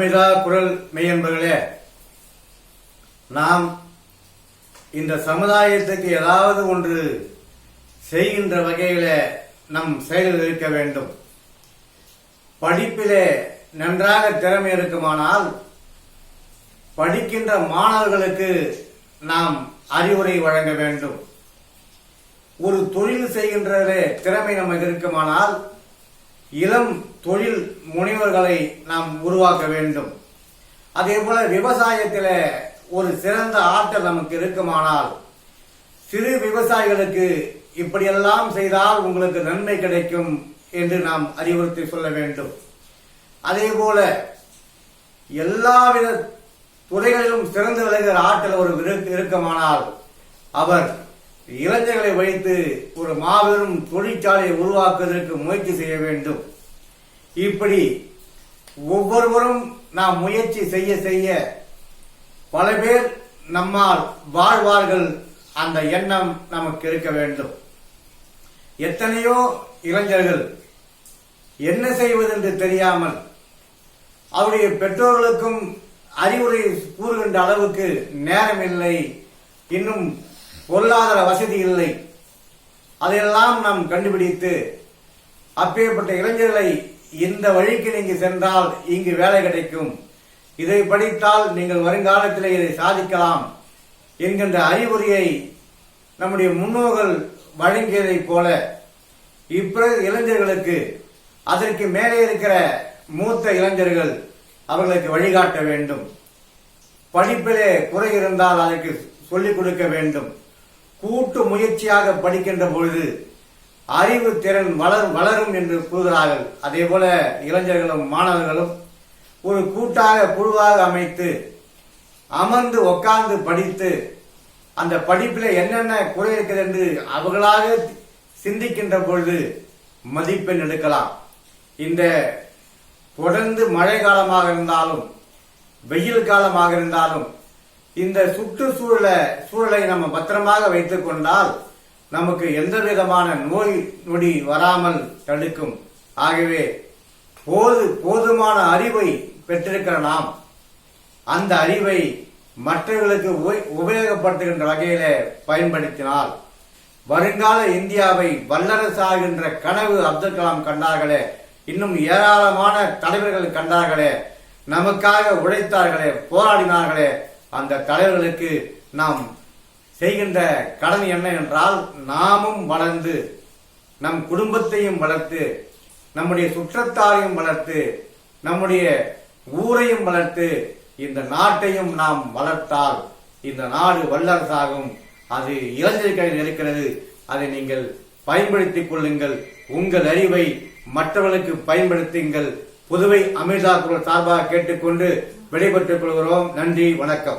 அமிர்தா குரல் மெய்யன்பர்களே நாம் இந்த சமுதாயத்துக்கு ஏதாவது ஒன்று செய்கின்ற வகையில நம் செயலில் இருக்க வேண்டும். படிப்பிலே நன்றாக திறமை இருக்குமானால் படிக்கின்ற மாணவர்களுக்கு நாம் அறிவுரை வழங்க வேண்டும். ஒரு தொழில் செய்கின்றதே திறமை நமக்கு இருக்குமானால் இளம் தொழில் முனைவர்களை நாம் உருவாக்க வேண்டும். அதே போல விவசாயத்தில் ஒரு சிறந்த ஆற்றல் நமக்கு இருக்குமானால் சிறு விவசாயிகளுக்கு இப்படியெல்லாம் செய்தால் உங்களுக்கு நன்மை கிடைக்கும் என்று நாம் அறிவுறுத்தி சொல்ல வேண்டும். அதே போல எல்லாவித துறைகளிலும் சிறந்து விளங்குகிற ஆற்றல் ஒரு இருக்கு- இருக்குமானால் அவர் இளைஞர்களை வைத்து ஒரு மாபெரும் தொழிற்சாலையை உருவாக்குவதற்கு முயற்சி செய்ய வேண்டும். இப்படி ஒவ்வொருவரும் நாம் முயற்சி செய்ய செய்ய பல பேர் நம்மால் வாழ்வார்கள் அந்த எண்ணம் நமக்கு இருக்க வேண்டும். எத்தனையோ இளைஞர்கள் என்ன செய்வதென்று தெரியாமல் அவருடைய பெற்றோர்களுக்கும் அறிவுரை கூறுகின்ற அளவுக்கு நேரம் இல்லை இன்னும் பொருளாதார வசதி இல்லை. அதையெல்லாம் நாம் கண்டுபிடித்து அப்பேற்பட்ட இளைஞர்களை இந்த வழிக்கு நீங்க சென்றால் இங்கு வேலை கிடைக்கும். இதை படித்தால் நீங்கள் வருங்காலத்தில் இதை சாதிக்கலாம் என்கின்ற அறிவுரையை நம்முடைய முன்னோர்கள் வழங்கியதைப் போல இப்ப இளைஞர்களுக்கு அதற்கு மேலே இருக்கிற மூத்த இளைஞர்கள் அவர்களுக்கு வழிகாட்ட வேண்டும். படிப்பிலே குறை இருந்தால் அதற்கு சொல்லிக் கொடுக்க வேண்டும். கூட்டு முயற்சியாக படிக்கின்ற பொழுது அறிவு திறன் வளர் வளரும் என்று கூறுகிறார்கள். அதே போல இளைஞர்களும் மாணவர்களும் ஒரு கூட்டாக குழுவாக அமைத்து அமர்ந்து உட்கார்ந்து படித்து அந்த படிப்பில் என்னென்ன குறை இருக்கிறது என்று அவர்களாக சிந்திக்கின்ற பொழுது மதிப்பெண் எடுக்கலாம். இந்த தொடர்ந்து மழை காலமாக இருந்தாலும் வெயில் காலமாக இருந்தாலும் இந்த சுற்றுச்சூழலை சூழலை நம்ம பத்திரமாக வைத்துக் கொண்டால் நமக்கு எந்த விதமான நோய் நொடி வராமல் தடுக்கும். ஆகவே போது போதுமான அறிவை பெற்றிருக்கிற நாம் அந்த அறிவை மற்றவர்களுக்கு உபயோகப்படுத்துகின்ற வகையில பயன்படுத்தினால் வருங்கால இந்தியாவை வல்லரசாகின்ற கனவு அப்துல் கலாம் கண்டார்களே இன்னும் ஏராளமான தலைவர்கள் கண்டார்களே நமக்காக உழைத்தார்களே போராடினார்களே அந்த தலைவர்களுக்கு நாம் செய்கின்ற கடன் என்ன என்றால் நாமும் வளர்ந்து நம் குடும்பத்தையும் வளர்த்து நம்முடைய சுற்றத்தாரையும் வளர்த்து நம்முடைய ஊரையும் வளர்த்து இந்த நாட்டையும் நாம் வளர்த்தால் இந்த நாடு வல்லரசாகும். அது இளைஞர் கையில் இருக்கிறது. அதை நீங்கள் பயன்படுத்திக் கொள்ளுங்கள். உங்கள் அறிவை மற்றவர்களுக்கு பயன்படுத்துங்கள். புதுவை அமிர்தா குரல் சார்பாக கேட்டுக்கொண்டு விடைபெற்றுக் கொள்கிறோம். நன்றி வணக்கம்.